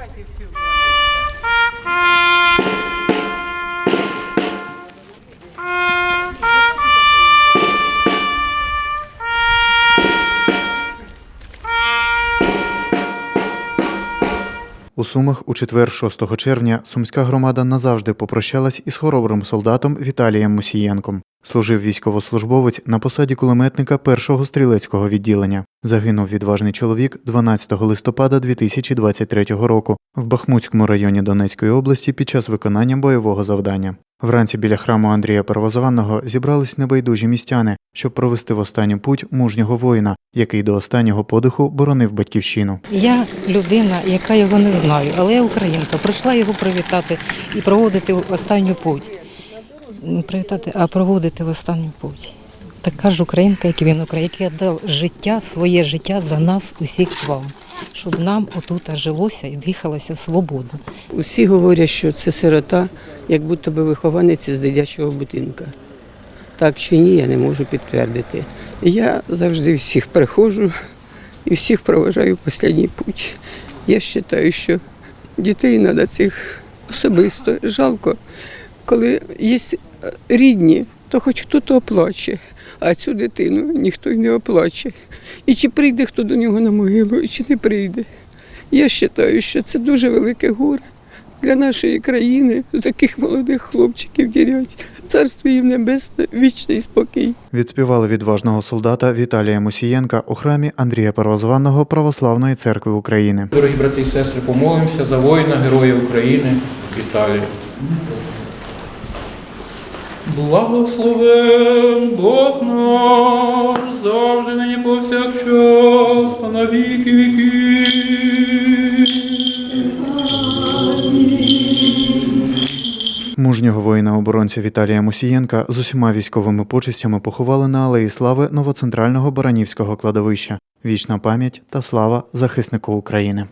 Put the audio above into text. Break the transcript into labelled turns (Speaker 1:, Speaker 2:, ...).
Speaker 1: Давайте всю. У Сумах у четвер, 6 червня, сумська громада назавжди попрощалась із хоробрим солдатом Віталієм Мусієнком. Служив військовослужбовець на посаді кулеметника першого стрілецького відділення. Загинув відважний чоловік 12 листопада 2023 року в Бахмутському районі Донецької області під час виконання бойового завдання. Вранці біля храму Андрія Первозванного зібрались небайдужі містяни, щоб провести в останню путь мужнього воїна, який до останнього подиху боронив батьківщину.
Speaker 2: Я людина, яка його не знаю, але я українка. Прийшла його привітати і проводити останню путь. Не привітати, а проводити в останню путь. Така ж українка, як він українка, який дав життя, своє життя за нас, усіх з вами, щоб нам отут жилося і дихалося свободно.
Speaker 3: Усі говорять, що це сирота, як будто би вихованець з дитячого будинка. Так чи ні, я не можу підтвердити. Я завжди всіх приходжу і всіх проважаю в останній путь. Я вважаю, що дітей треба цих особисто жалко. Коли є рідні, то хоч хтось оплаче, а цю дитину ніхто й не оплаче. І чи прийде хто до нього на могилу, чи не прийде. Я вважаю, що це дуже велике горе для нашої країни, таких молодих хлопчиків дірять. Царство їм небесне, вічний спокій.
Speaker 1: Відспівали відважного солдата Віталія Мусієнка у храмі Андрія Первозванного Православної церкви України.
Speaker 4: Дорогі брати і сестри, помолимося за воїна, героя України Віталія. Благословен Бог наш, завжди нині повсякчас, та на віки віків.
Speaker 1: Мужнього воїна-оборонця Віталія Мусієнка з усіма військовими почестями поховали на Алеї Слави новоцентрального Баранівського кладовища. Вічна пам'ять та слава захиснику України.